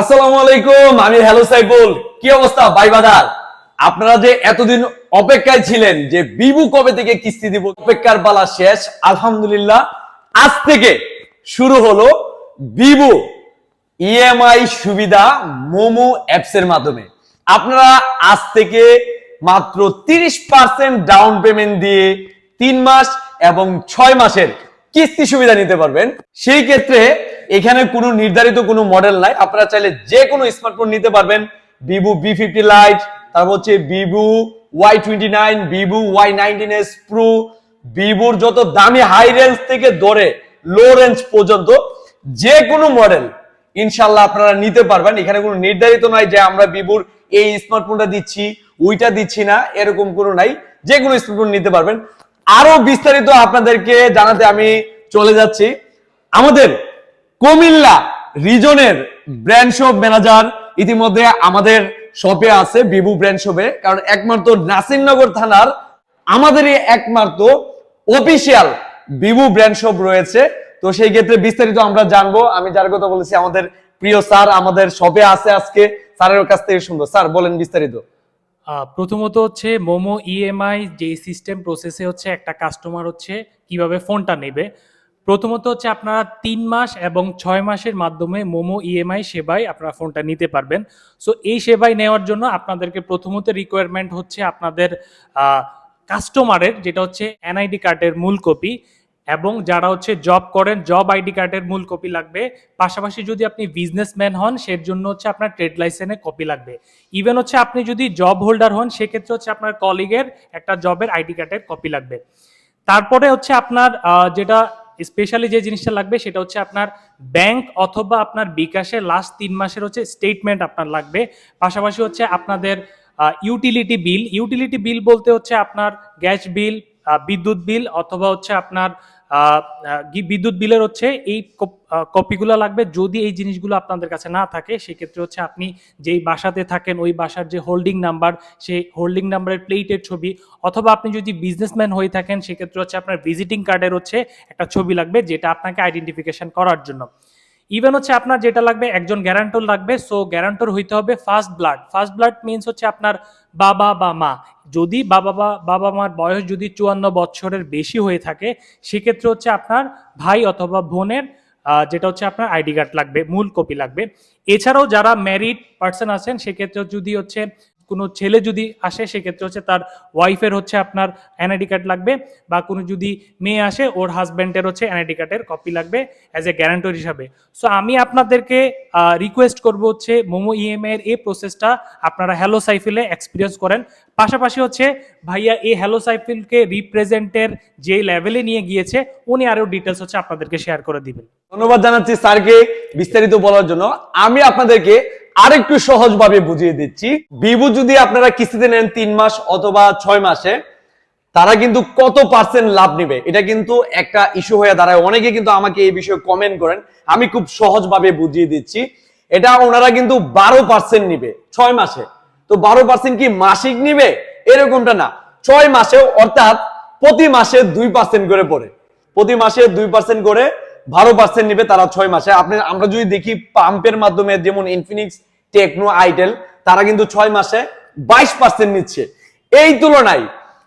আসসালামু আলাইকুম, আমি হ্যালো সাইফুল। কি অবস্থা ভাই আপনারা যে এতদিন অপেক্ষায় ছিলেন যে বিবু কবে থেকে কিস্তি দিব, অপেক্ষার শেষ, আলহামদুলিল্লাহ, আজ থেকে শুরু হলো বিবু ইএমআই সুবিধা মোমো অ্যাপস এর মাধ্যমে। আপনারা আজ থেকে মাত্র তিরিশ পার্সেন্ট ডাউন পেমেন্ট দিয়ে তিন মাস এবং ছয় মাসের কিস্তি সুবিধা নিতে পারবেন। সেই ক্ষেত্রে এখানে কোনো নির্ধারিত কোনো মডেল নাই। আপনারা চাইলে যে কোনো স্মার্টফোন নিতে পারবেন। ভিভো বি ফিফটি লাইট তারপর হচ্ছে Vivo Y twenty nine Vivo Y nineteen S pro ভিভোর যত দামি হাই রেঞ্জ থেকে ধরে লো রেঞ্জ পর্যন্ত যে কোনো মডেল ইনশাল্লাহ আপনারা নিতে পারবেন। এখানে কোনো নির্ধারিত নয় যে আমরা ভিভোর এই স্মার্টফোনটা দিচ্ছি, ওইটা দিচ্ছি না, এরকম কোনো নাই। যে কোনো স্মার্টফোন নিতে পারবেন। আরও বিস্তারিত আপনাদেরকে জানাতে আমি চলে যাচ্ছি। আমাদের কুমিল্লা রিজনের ব্র্যান্ড শপ ম্যানেজার ইতিমধ্যে আমাদের শপে আছে বিভু ব্র্যান্ড শপে কারণ একমাত্র নাসিরনগর থানার আমাদেরই একমাত্র অফিসিয়াল বিভু ব্র্যান্ড শপ রয়েছে। তো সেই ক্ষেত্রে বিস্তারিত আমরা জানব। আমি যার কথা বলেছি, আমাদের প্রিয় স্যার আমাদের শপে আছে আজকে। স্যারের কাছ থেকে সুন্দর স্যার, বলেন বিস্তারিত। প্রথমত হচ্ছে মোমো ইএমআই যে সিস্টেম প্রসেসে হচ্ছে একটা কাস্টমার হচ্ছে কীভাবে ফোনটা নেবে। প্রথমত হচ্ছে আপনারা তিন মাস এবং ছয় মাসের মাধ্যমে মোমো ইএমআই সেবায় আপনারা ফোনটা নিতে পারবেন। সো এই সেবায় নেওয়ার জন্য আপনাদেরকে প্রথমত রিকোয়ারমেন্ট হচ্ছে আপনাদের কাস্টমারের যেটা হচ্ছে এনআইডি কার্ডের মূল কপি এবং যারা হচ্ছে জব করেন জব আইডি কার্ডের মূল কপি লাগবে। পাশাপাশি যদি আপনি বিজনেসম্যান হন, সের জন্য হচ্ছে আপনার ট্রেড লাইসেন্সের কপি লাগবে। ইভেন হচ্ছে আপনি যদি জব হোল্ডার হন, সেক্ষেত্রে হচ্ছে আপনার কলিগের একটা জবের আইডি কার্ডের কপি লাগবে। তারপরে হচ্ছে আপনার যেটা স্পেশালি যে জিনিসটা লাগবে সেটা হচ্ছে আপনার ব্যাংক অথবা আপনার বিকাশের লাস্ট তিন মাসের হচ্ছে স্টেটমেন্ট আপনার লাগবে। পাশাপাশি হচ্ছে আপনাদের ইউটিলিটি বিল ইউটিলিটি বিল বলতে হচ্ছে আপনার গ্যাস বিল বিদ্যুৎ বিল অথবা হচ্ছে আপনার বিদ্যুৎ বিলের হচ্ছে এই কপিগুলো লাগবে। যদি এই জিনিসগুলো আপনাদের কাছে না থাকে, সেক্ষেত্রে হচ্ছে আপনি যেই বাসাতে থাকেন, ওই বাসার যে হোল্ডিং নাম্বার সেই হোল্ডিং নাম্বারের প্লেটের ছবি, অথবা আপনি যদি বিজনেসম্যান হয়ে থাকেন, সেক্ষেত্রে হচ্ছে আপনার ভিজিটিং কার্ডের হচ্ছে একটা ছবি লাগবে, যেটা আপনাকে আইডেন্টিফিকেশন করার জন্য। ইভেন হচ্ছে আপনার যেটা লাগবে, একজন গ্যারান্টর লাগবে সো গ্যারান্টর হইতে হবে first blood first blood means হচ্ছে আপনার বাবা বা মা। যদি বাবা বা, বাবা মার বয়স যদি চুয়ান্ন বছরের বেশি হয়ে থাকে, সেক্ষেত্রে হচ্ছে আপনার ভাই অথবা বোনের যেটা হচ্ছে আপনার আইডি কার্ড লাগবে, মূল কপি লাগবে। এছাড়াও যারা ম্যারিড পার্সন আছেন, সেক্ষেত্রে যদি হচ্ছে কোনো ছেলে যদি আসে, সেক্ষেত্রে হচ্ছে তার ওয়াইফের হচ্ছে আপনার এনআইডি কার্ড লাগবে বা কোনো যদি মেয়ে আসে, ওর হাজব্যান্ডের হচ্ছে এনআইডি কার্ডের কপি লাগবে অ্যাজ এ গ্যারান্টর হিসাবে। সো আমি আপনাদেরকে রিকোয়েস্ট করব হচ্ছে মোমো ইএমআই এর এই প্রসেসটা আপনারা হ্যালো সাইফিলে এক্সপিরিয়েন্স করেন। পাশাপাশি হচ্ছে ভাইয়া এই হ্যালো সাইফিলকে রিপ্রেজেন্টের যে লেভেলে নিয়ে গিয়েছে, উনি আরও ডিটেলস হচ্ছে আপনাদেরকে শেয়ার করে দিবেন। ধন্যবাদ জানাচ্ছি স্যারকে বিস্তারিত বলার জন্য। আমি আপনাদেরকে আরেকটু সহজভাবে বুঝিয়ে দিচ্ছি। বিবু যদি আপনারা কিস্তিতে নেন তিন মাস অথবা ছয় মাসে, তারা কিন্তু কত পার্সেন্ট লাভ নেবে? এটা কিন্তু একটা ইস্যু হয়ে দাঁড়ায়। অনেকে কিন্তু আমাকে এই বিষয়ে কমেন্ট করেন। আমি খুব সহজভাবে বুঝিয়ে দিচ্ছি। এটা ওনারা কিন্তু বারো পার্সেন্ট নিবে ছয় মাসে। তো বারো পার্সেন্ট কি মাসিক নিবে? এরকমটা না। ছয় মাসে অর্থাৎ প্রতি মাসে দুই পার্সেন্ট করে পড়ে। প্রতি মাসে দুই পার্সেন্ট করে বারো পার্সেন্ট নিবে তারা ছয় মাসে। আপনি, আমরা যদি দেখি পাম্পের মাধ্যমে যেমন ইনফিনিক্স টেকনো আইটেল তারা কিন্তু ছয় মাসে বাইশ পার্সেন্ট নিচ্ছে। এই তুলনায়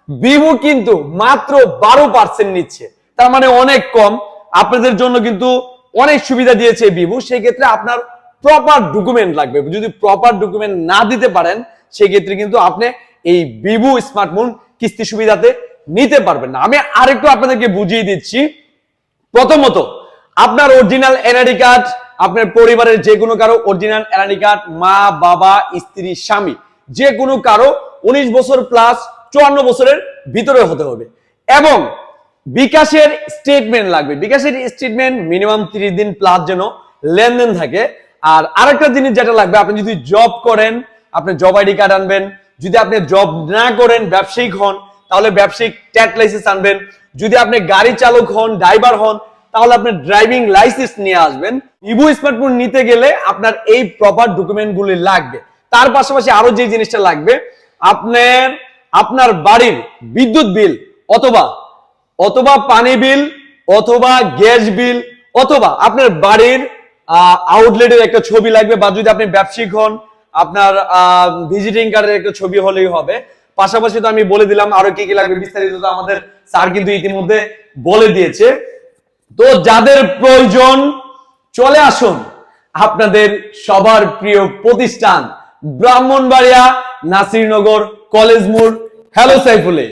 ভিভো কিন্তু মাত্র বারো পার্সেন্ট নিচ্ছে। তার মানে অনেক কম। আপনাদের জন্য কিন্তু অনেক সুবিধা দিয়েছে ভিভো সেই ক্ষেত্রে আপনার প্রপার ডকুমেন্ট লাগবে। যদি প্রপার ডকুমেন্ট না দিতে পারেন, সেক্ষেত্রে কিন্তু আপনি এই ভিভো স্মার্টফোন কিস্তি সুবিধাতে নিতে পারবেন না। আমি আরেকটু আপনাদেরকে বুঝিয়ে দিচ্ছি। প্রথমত আপনার অরিজিনাল এনআইডি কার্ড আপনার পরিবারের যে কোনো কারও অরিজিনাল এনআইডি কার্ড মা, বাবা, স্ত্রী, স্বামী যে কোনো কারও উনিশ বছর প্লাস চুয়ান্ন বছরের ভিতরে হতে হবে। এবং বিকাশের স্টেটমেন্ট লাগবে। বিকাশের স্টেটমেন্ট মিনিমাম তিরিশ দিন প্লাস যেন লেনদেন থাকে। আর আরেকটা জিনিস যেটা লাগবে, আপনি যদি জব করেন, আপনি জব আইডি কার্ড আনবেন। যদি আপনি জব না করেন, ব্যবসায়িক হন, তাহলে ব্যবসায়িক ট্যাট লাইসেন্স আনবেন। যদি আপনি গাড়ি চালক হন ড্রাইভার হন তাহলে আপনার ড্রাইভিং লাইসেন্স নিয়ে আসবেন। ইভো স্মার্টফোন নিতে গেলে আপনার এই প্রপার ডকুমেন্ট গুলি লাগবে। তার পাশাপাশি আরও যে জিনিসটা লাগবে, আপনার আপনার বাড়ির বিদ্যুৎ বিল অথবা অথবা পানি বিল, অথবা গ্যাস বিল, অথবা আপনার বাড়ির আউটলেটের একটা ছবি লাগবে বা যদি আপনি ব্যবসায়িক হন, আপনার ভিজিটিং কার্ডের একটা ছবি হলেই হবে। পাশাপাশি তো আমি বলে দিলাম আরও কি কি লাগবে, বিস্তারিত আমাদের স্যার কিন্তু ইতিমধ্যে বলে দিয়েছে। তো যাদের প্রয়োজন, চলে আসুন আপনাদের সবার প্রিয় প্রতিষ্ঠান, ব্রাহ্মণবাড়িয়া নাসিরনগর কলেজ মোড়। হ্যালো সাইফুলে।